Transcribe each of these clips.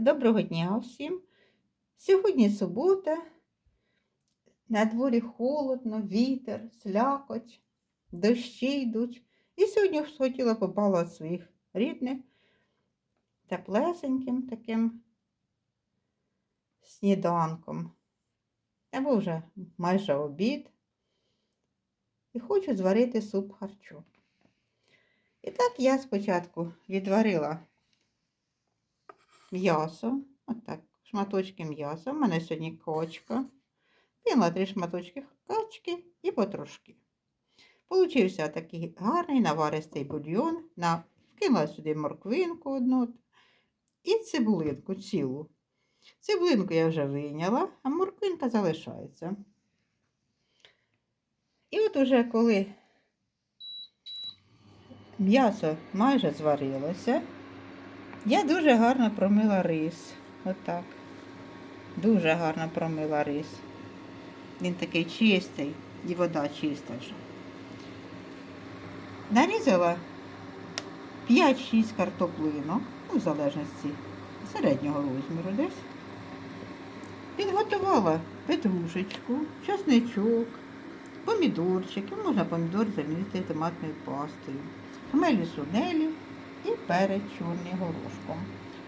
Доброго дня всім. Сьогодні субота. На дворі холодно, вітер, слякоть, дощі йдуть. І сьогодні хотіла побалувати своїх рідних теплесеньким таким сніданком. Або вже майже обід. І хочу зварити суп харчу. І так я спочатку відварила м'ясо. Отак, шматочки м'яса. У мене сьогодні кочка. Кинула три шматочки качки і потрошки. Получився такий гарний наваристий бульйон. На... Вкинула сюди морквинку одну і цибулинку цілу. Цибулинку я вже вийняла, а морквинка залишається. І от уже коли м'ясо майже зварилося, я дуже гарно промила рис. Отак. Дуже гарно промила рис. Він такий чистий і вода чиста вже. Нарізала 5-6 картоплинок, ну, в залежності середнього розміру десь. Підготувала петрушечку, чесничок, помідорчики, можна помідор замінити томатною пастою, хмелі сунелі і перець чорний горошком.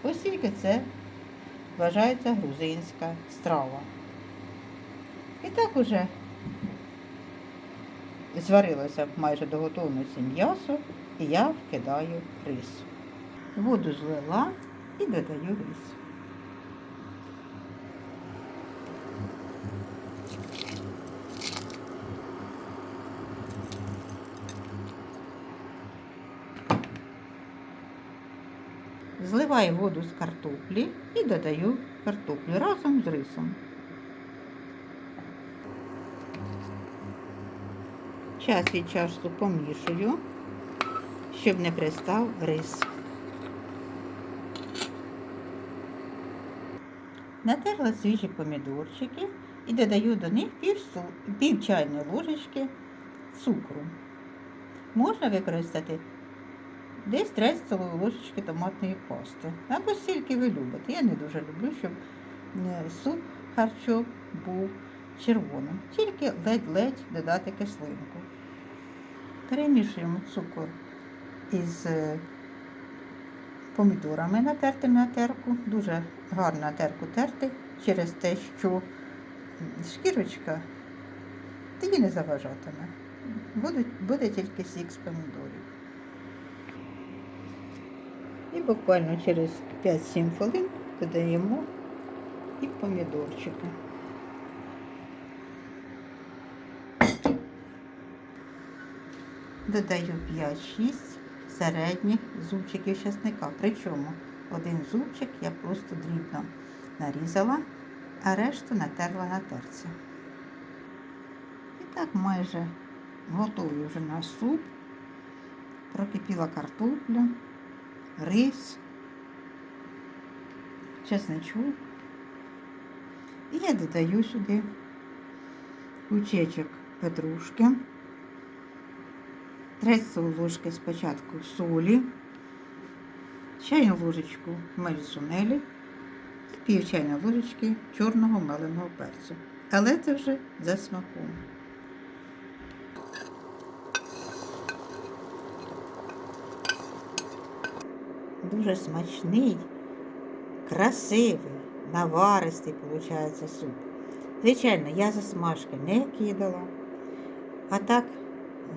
Оскільки це вважається грузинська страва. І так уже зварилося майже до готовності м'ясо, і я вкидаю рис. Воду злила і додаю рис. Зливаю воду з картоплі і додаю картоплю разом з рисом. Час від часу помішую, щоб не пристав рис. Натерла свіжі помідорчики і додаю до них пів, пів чайної ложечки цукру. Можна використати десь 3 столові ложечки томатної пасти. Або стільки ви любите. Я не дуже люблю, щоб е, суп харчо був червоним. Тільки ледь-ледь додати кислинку. Перемішуємо цукор із е, помідорами натертими на терку. Дуже гарно на терку терти через те, що шкірочка тоді не заважатиме. Буде, буде тільки сік з помідорів. І буквально через 5-7 хвилин додаємо і помідорчики. Додаю 5-6 середніх зубчиків часника. Причому один зубчик я просто дрібно нарізала, а решту натерла на терці. І так майже готовий вже наш суп. Прокипіла картопля рис, чесничок. І я додаю сюди кучечок петрушки, 30 ложки спочатку солі, чайну ложечку мельсунелі і пів чайної ложечки чорного меленого перцю. Але це вже за смаком. Дуже смачний, красивий, наваристий, виходить, суп. Звичайно, я засмажки не кидала, а так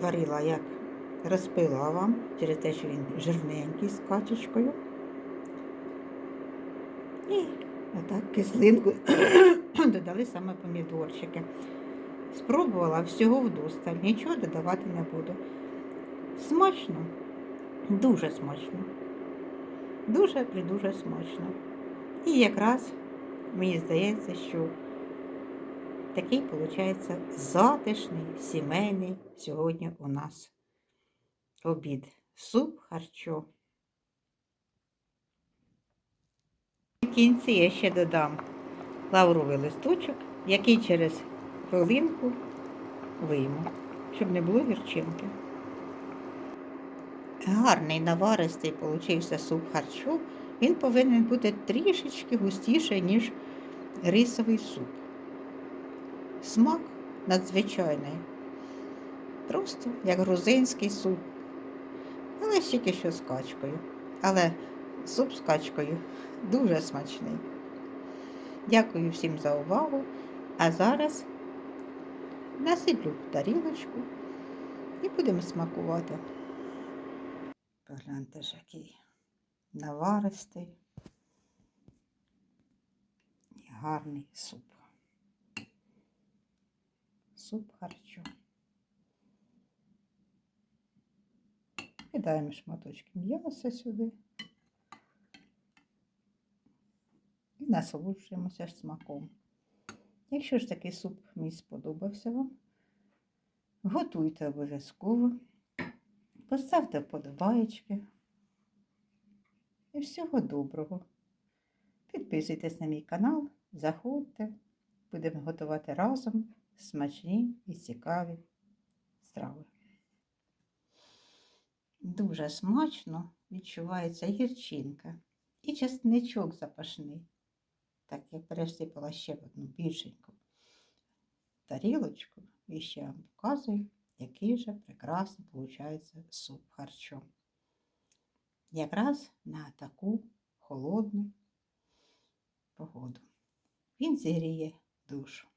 варила, як розпила вам через те, що він жирненький з качечкою. І отак кислинку додали саме помідорчики. Спробувала всього вдосталь, нічого додавати не буду. Смачно, дуже смачно. Дуже-придуже смачно. І якраз мені здається, що такий, виходить, затишний, сімейний сьогодні у нас обід. Суп харчо. В кінці я ще додам лавровий листочок, який через хвилинку вийму, щоб не було гірчинки. Гарний наваристий получився суп харчу, Він повинен бути трішечки густіший, ніж рисовий суп. Смак надзвичайний. Просто як грузинський суп. Але тільки що з качкою. Але суп з качкою дуже смачний. Дякую всім за увагу. А зараз насиплю тарілочку і будемо смакувати. Погляньте ж, який наваристий і гарний суп. Суп харчо. Кидаємо шматочки м'яса сюди. І насолоджуємося смаком. Якщо ж такий суп мій сподобався вам, готуйте обов'язково, поставте вподобаєчки. І всього доброго. Підписуйтесь на мій канал, заходьте, будемо готувати разом смачні і цікаві страви. Дуже смачно відчувається гірчинка і часничок запашний. Так я пересипала ще в одну більшеньку тарілочку і ще вам показую, який же прекрасно виходить суп харчом. Якраз на таку холодну погоду. Він зігріє душу.